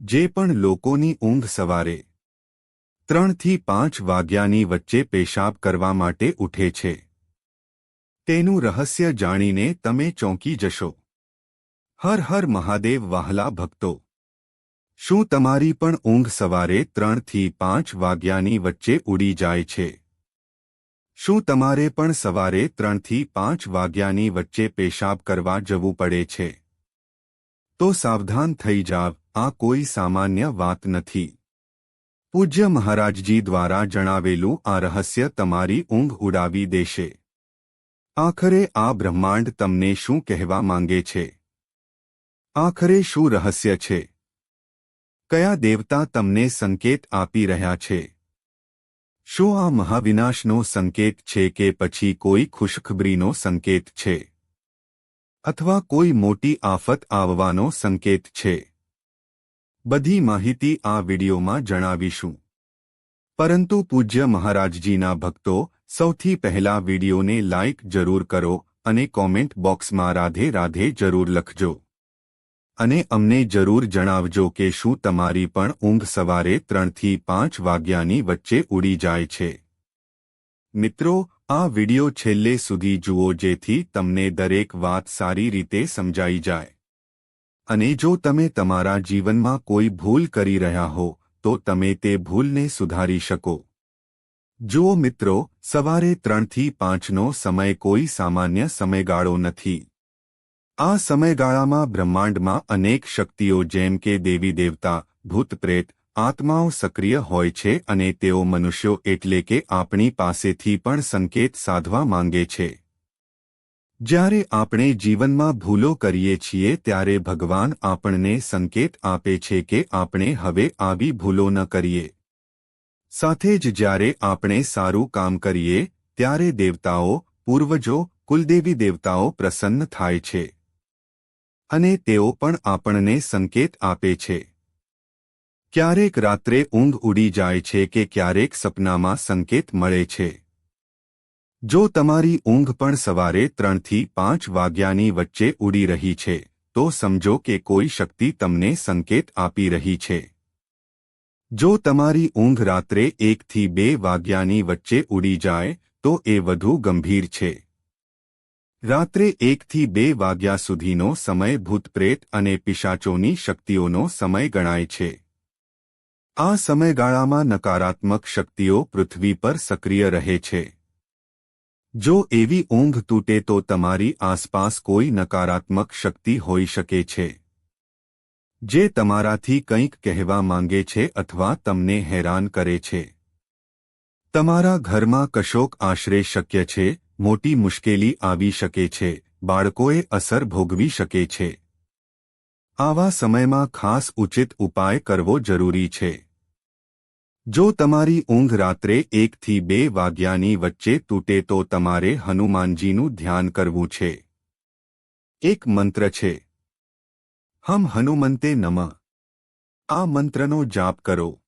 જે પણ લોકોની ઊંઘ સવારે ત્રણથી પાંચ વાગ્યાની વચ્ચે પેશાબ કરવા માટે ઉઠે છે. તેનું રહસ્ય જાણીને તમે ચોંકી જશો. હર હર મહાદેવ વહાલા ભક્તો, શું તમારી પણ ઊંઘ સવારે ત્રણથી પાંચ વાગ્યાની વચ્ચે ઉડી જાય છે? શું તમારે પણ સવારે ત્રણથી પાંચ વાગ્યાની વચ્ચે પેશાબ કરવા જવું પડે છે? તો સાવધાન થઈ જાવ. આ કોઈ સામાન્ય વાત નથી. પૂજ્ય મહારાજજી દ્વારા જણાવેલું આ રહસ્ય તમારી ઊંઘ ઉડાવી દેશે. આખરે આ બ્રહ્માંડ તમને શું કહેવા માંગે છે? આખરે શું રહસ્ય છે? કયા દેવતા તમને સંકેત આપી રહ્યા છે? શું આ મહાવિનાશનો સંકેત છે કે પછી કોઈ ખુશખબરીનો સંકેત છે? અથવા કોઈ મોટી આફત આવવાનો સંકેત છે? બધી માહિતી આ વિડીયોમાં જણાવીશું. પરંતુ પૂજ્ય મહારાજજીના ભક્તો, સૌથી પહેલા વિડિયોને લાઇક જરૂર કરો અને કોમેન્ટ બોક્સમાં રાધે રાધે જરૂર લખજો. અને અમને જરૂર જણાવજો કે શું તમારી પણ ઊંઘ સવારે ત્રણથી પાંચ વાગ્યાની વચ્ચે ઉડી જાય છે. મિત્રો, આ વિડિયો છેલ્લે સુધી જુઓ જેથી તમને દરેક વાત સારી રીતે સમજાઈ જાય. અને જો તમે તમારા જીવનમાં કોઈ ભૂલ કરી રહ્યા હો, તો તમે તે ભૂલને સુધારી શકો. જુઓ મિત્રો, સવારે ત્રણથી પાંચનો સમય કોઈ સામાન્ય સમયગાળો નથી. આ સમયગાળામાં બ્રહ્માંડમાં અનેક શક્તિઓ જેમ કે દેવી દેવતા, ભૂત પ્રેત, આત્માઓ સક્રિય હોય છે અને તેઓ મનુષ્યો એટલે કે આપણી પાસેથી પણ સંકેત સાધવા માંગે છે. જ્યારે આપણે જીવનમાં ભૂલો કરીએ છીએ ત્યારે ભગવાન આપણને સંકેત આપે છે કે આપણે હવે આવી ભૂલો ન કરીએ. સાથે જ જ્યારે આપણે સારું કામ કરીએ, ત્યારે દેવતાઓ, પૂર્વજો, કુલદેવી દેવતાઓ પ્રસન્ન થાય છે. અને તેઓ પણ આપણને સંકેત આપે છે. ક્યારેક રાત્રે ઊંઘ ઉડી જાય છે કે ક્યારેક સપનામાં સંકેત મળે છે. જો તમારી ઊંઘ પણ સવારે ત્રણથી પાંચ વાગ્યાની વચ્ચે ઉડી રહી છે, તો સમજો કે કોઈ શક્તિ તમને સંકેત આપી રહી છે. જો તમારી ઊંઘ રાત્રે એકથી બે વાગ્યાની વચ્ચે ઉડી જાય, તો એ વધુ ગંભીર છે. રાત્રે એકથી બે વાગ્યા સુધીનો સમય ભૂતપ્રેત અને પિશાચોની શક્તિઓનો સમય ગણાય છે. આ સમયગાળામાં નકારાત્મક શક્તિઓ પૃથ્વી પર સક્રિય રહે છે. જો એવી ઊંઘ તૂટે તો તમારી આસપાસ કોઈ નકારાત્મક શક્તિ હોઈ શકે છે. જે તમારાથી કંઈક કહેવા માંગે છે અથવા તમને હેરાન કરે છે. તમારા ઘરમાં કશોક આશરે શક્ય છે, મોટી મુશ્કેલી આવી શકે છે, બાળકોએ અસર ભોગવી શકે છે. આવા સમયમાં ખાસ ઉચિત ઉપાય કરવો જરૂરી છે. જો તમારી ઊંઘ રાત્રે એકથી બે વાગ્યાની વચ્ચે તૂટે તો તમારે હનુમાનજીનું ધ્યાન કરવું છે. એક મંત્ર છે. હમ હનુમંતે નમ. આ મંત્રનો જાપ કરો.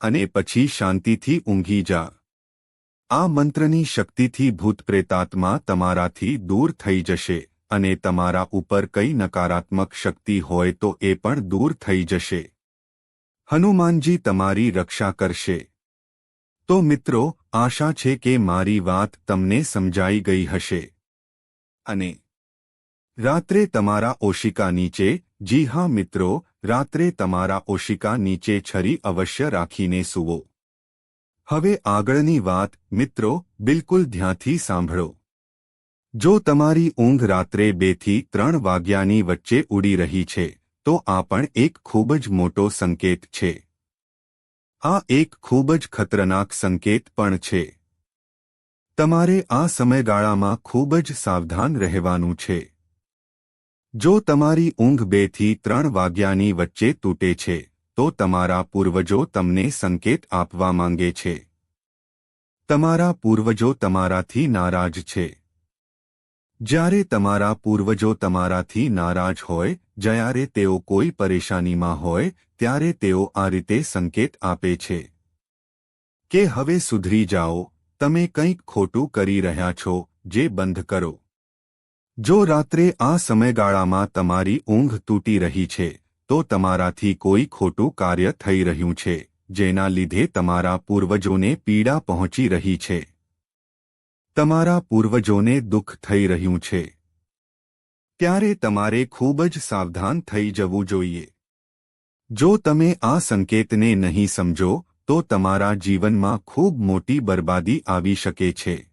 અને પછી શાંતિથી ઊંઘી જા. આ મંત્રની શક્તિથી ભૂતપ્રેતાત્મા તમારાથી દૂર થઈ જશે અને તમારા ઉપર કઈ નકારાત્મક શક્તિ હોય તો એ પણ દૂર થઈ જશે. હનુમાનજી તમારી રક્ષા કરશે. તો મિત્રો, આશા છે કે મારી વાત તમને સમજાઈ ગઈ હશે. અને રાત્રે તમારા ઓશિકા નીચે, જી હા મિત્રો, રાત્રે તમારા ઓશિકા નીચે છરી અવશ્ય રાખીને સૂવો. હવે આગળની વાત, મિત્રો, બિલકુલ ધ્યાનથી સાંભળો. જો તમારી ઊંઘ રાત્રે બેથી ત્રણ વાગ્યાની વચ્ચે ઉડી રહી છે તો આ પણ એક ખૂબ જ મોટો સંકેત છે. આ એક ખૂબ જ ખતરનાક સંકેત પણ છે. તમારે આ સમયગાળામાં ખૂબ જ સાવધાન રહેવાનું છે. જો તમારી ઊંઘ બેથી ત્રણ વાગ્યાની વચ્ચે તૂટે છે, તો તમારા પૂર્વજો તમને સંકેત આપવા માંગે છે. તમારા પૂર્વજો તમારાથી નારાજ છે. જ્યારે તમારા પૂર્વજો તમારાથી નારાજ હોય, જ્યારે તેઓ કોઈ પરેશાનીમાં હોય, ત્યારે તેઓ આ રીતે સંકેત આપે છે કે હવે સુધરી જાઓ, તમે કંઈક ખોટું કરી રહ્યા છો, જે બંધ કરો. જો રાત્રે આ સમયગાળામાં તમારી ઊંઘ તૂટી રહી છે, તો તમારાથી કોઈ ખોટું કાર્ય થઈ રહ્યું છે, જેના લીધે તમારા પૂર્વજોને પીડા પહોંચી રહી છે. તમારા પૂર્વજોને દુઃખ થઈ રહ્યું છે. ત્યારે તમારે ખૂબ જ સાવધાન થઈ જવું જોઈએ. જો તમે આ સંકેતને નહીં સમજો, તો તમારા જીવનમાં ખૂબ મોટી બરબાદી આવી શકે છે.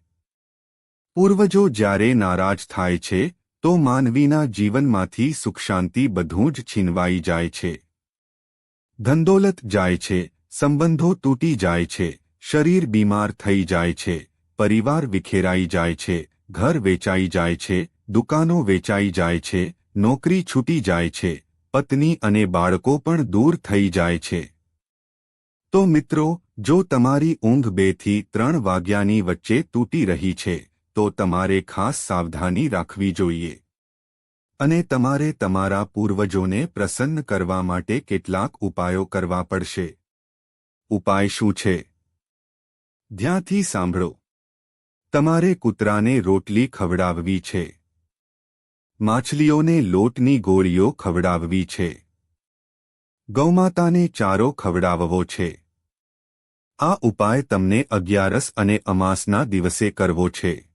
પૂર્વજો જ્યારે નારાજ થાય છે, તો માનવીના જીવનમાંથી સુખ શાંતિ બધું જ છીનવાઈ જાય છે. ધંદોલત જાય છે, સંબંધો તૂટી જાય છે, શરીર બીમાર થઈ જાય છે. પરિવાર વિખેરાઈ જાય છે, ઘર વેચાઈ જાય છે, દુકાનો વેચાઈ જાય છે, નોકરી છૂટી જાય છે, પત્ની અને બાળકો પણ દૂર થઈ જાય છે. તો મિત્રો, જો તમારી ઊંઘ બેથી ત્રણ વાગ્યાની વચ્ચે તૂટી રહી છે, તો તમારે ખાસ સાવધાની રાખવી જોઈએ. અને તમારે તમારા પૂર્વજોને પ્રસન્ન કરવા માટે કેટલાક ઉપાયો કરવા પડશે. ઉપાય શું છે? ધ્યાનથી સાંભળો. તમારે કૂતરાને રોટલી ખવડાવવી છે. માછલીઓને લોટની ગોળીઓ ખવડાવવી છે. ગૌમાતાને ચારો ખવડાવવો છે. આ ઉપાય તમને અગિયારસ અને અમાસના દિવસે કરવો છે.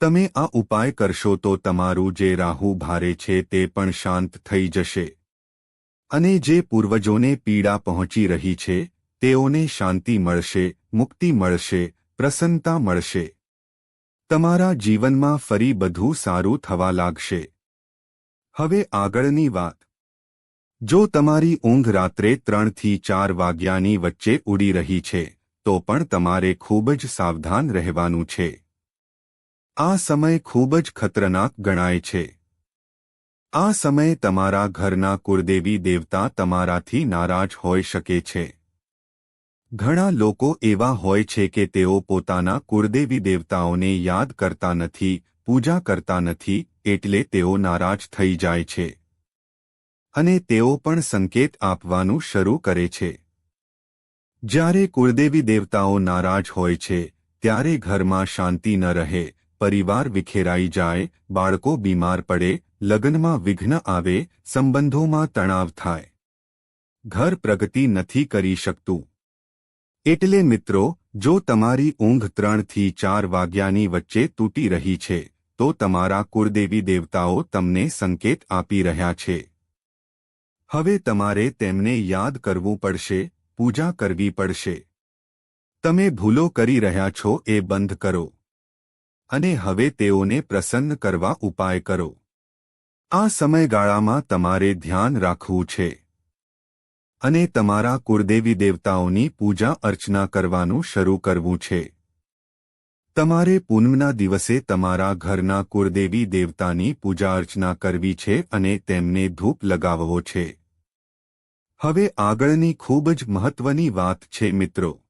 તમે આ ઉપાય કરશો તો તમારું જે રાહુ ભારે છે તે પણ શાંત થઈ જશે. અને જે પૂર્વજોને પીડા પહોંચી રહી છે, તેઓને શાંતિ મળશે, મુક્તિ મળશે પ્રસન્નતા મળશે. તમારા જીવનમાં ફરી બધું સારું થવા લાગશે. હવે આગળની વાત. જો તમારી ઊંઘ રાત્રે ત્રણથી ચાર વાગ્યાની વચ્ચે ઉડી રહી છે, તો પણ તમારે ખૂબ જ સાવધાન રહેવાનું છે. આ સમય ખૂબ જ ખતરનાક ગણાય છે. આ સમયે તમારા ઘરના કુળદેવી દેવતા તમારાથી નારાજ હોઈ શકે છે. ઘણા લોકો એવા હોય છે કે તેઓ પોતાના કુળદેવી દેવતાઓને યાદ કરતા નથી, પૂજા કરતા નથી, એટલે તેઓ નારાજ થઈ જાય છે. અને તેઓ પણ સંકેત આપવાનું શરૂ કરે છે. જ્યારે કુળદેવી દેવતાઓ નારાજ હોય છે, ત્યારે ઘરમાં શાંતિ ન રહે, પરિવાર વિખેરાઈ જાય, બાળકો બીમાર પડે, લગ્નમાં વિઘ્ન આવે, સંબંધોમાં તણાવ થાય. ઘર પ્રગતિ નથી કરી શકતું. એટલે મિત્રો, જો તમારી ઊંઘ ત્રણથી ચાર વાગ્યાની વચ્ચે તૂટી રહી છે, તો તમારા કુળદેવી દેવતાઓ તમને સંકેત આપી રહ્યા છે. હવે તમારે તેમને યાદ કરવું પડશે, પૂજા કરવી પડશે. તમે ભૂલો કરી રહ્યા છો એ બંધ કરો. અને હવે તેઓને પ્રસન્ન કરવા ઉપાય કરો. આ સમયગાળામાં તમારે ધ્યાન રાખવું છે. અને તમારા કુળદેવી દેવતાઓની પૂજા અર્ચના કરવાનું શરૂ કરવું છે. તમારે પૂનમના દિવસે તમારા ઘરના કુળદેવી દેવતાની પૂજા અર્ચના કરવી છે અને તેમને ધૂપ લગાવવો છે. હવે આગળની ખૂબ જ મહત્વની વાત છે મિત્રો.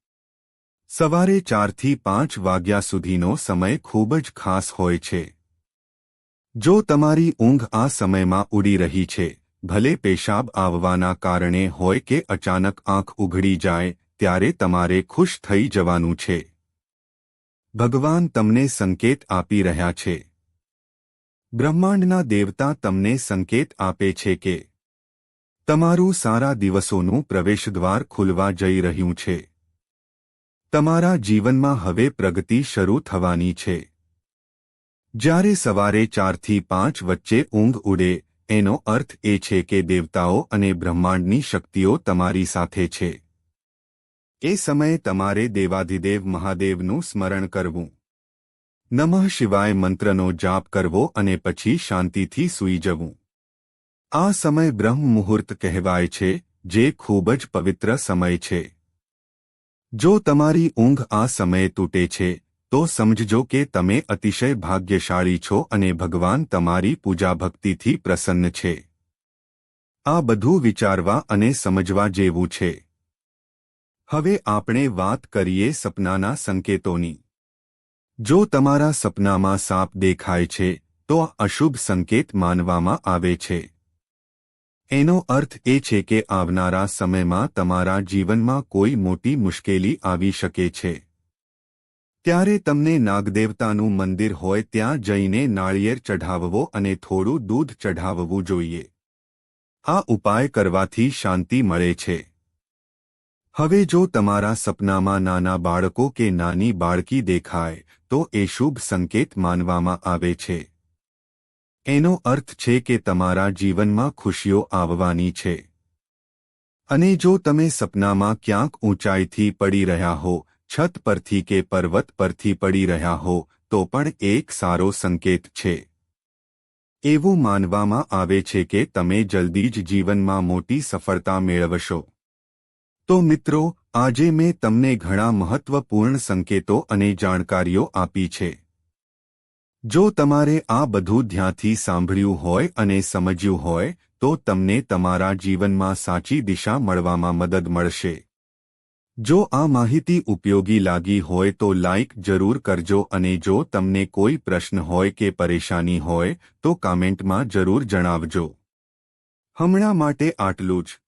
સવારે ચારથી પાંચ વાગ્યા સુધીનો સમય ખૂબ જ ખાસ હોય છે. જો તમારી ઊંઘ આ સમયમાં ઉડી રહી છે ભલે પેશાબ આવવાના કારણે હોય કે અચાનક આંખ ઉઘડી જાય, ત્યારે તમારે ખુશ થઈ જવાનું છે. ભગવાન તમને સંકેત આપી રહ્યા છે. બ્રહ્માંડના દેવતા તમને સંકેત આપે છે કે તમારું સારા દિવસોનું પ્રવેશદ્વાર ખુલવા જઈ રહ્યું છે. તમારા જીવનમાં હવે પ્રગતિ શરૂ થવાની છે. જ્યારે સવારે ચારથી પાંચ વચ્ચે ઊંઘ ઉડે એનો અર્થ એ છે કે દેવતાઓ અને બ્રહ્માંડની શક્તિઓ તમારી સાથે છે. એ સમયે તમારે દેવાધિદેવ મહાદેવનું સ્મરણ કરવું. નમઃ શિવાય મંત્રનો જાપ કરવો અને પછી શાંતિથી સૂઈ જવું. આ સમય બ્રહ્મ મુહૂર્ત કહેવાય છે, જે ખૂબ જ પવિત્ર સમય છે. જો તમારી ઊંઘ આ સમયે તૂટે છે તો સમજજો કે તમે અતિશય ભાગ્યશાળી છો અને ભગવાન તમારી પૂજા ભક્તિથી પ્રસન્ન છે. આ બધું વિચારવા અને સમજવા જેવું છે. હવે આપણે વાત કરીએ સપનાના સંકેતોની. જો તમારા સપનામાં સાપ દેખાય છે, તો અશુભ સંકેત માનવામાં આવે છે. એનો અર્થ એ છે કે આવનારા સમયમાં તમારા જીવનમાં કોઈ મોટી મુશ્કેલી આવી શકે છે. ત્યારે તમને નાગદેવતાનું મંદિર હોય ત્યાં જઈને નાળિયેર ચઢાવવો અને થોડું દૂધ ચઢાવવું જોઈએ. આ ઉપાય કરવાથી શાંતિ મળે છે. હવે જો તમારા સપનામાં નાના બાળકો કે નાની બાળકી દેખાય, તો એ શુભ સંકેત માનવામાં આવે છે. એનો અર્થ છે કે તમારા જીવનમાં ખુશીઓ આવવાની છે. અને જો તમે સપનામાં ક્યાંક ઊંચાઈથી પડી રહ્યા હો છત પરથી કે પર્વત પરથી પડી રહ્યા હો, તો પણ એક સારો સંકેત છે. એવું માનવામાં આવે છે કે તમે જલ્દી જ જીવનમાં મોટી સફળતા મેળવશો. તો મિત્રો, આજે મેં તમને ઘણા મહત્વપૂર્ણ સંકેતો અને જાણકારીઓ આપી છે. જો તમારે આ બધું ધ્યાનથી સાંભળ્યું હોય અને સમજ્યું હોય, તો તમને તમારા જીવનમાં સાચી દિશા મળવામાં મદદ મળશે. જો આ માહિતી ઉપયોગી લાગી હોય તો લાઇક જરૂર કરજો અને જો તમને કોઈ પ્રશ્ન હોય કે પરેશાની હોય તો કામેન્ટમાં જરૂર જણાવજો. હમણાં માટે આટલું જ.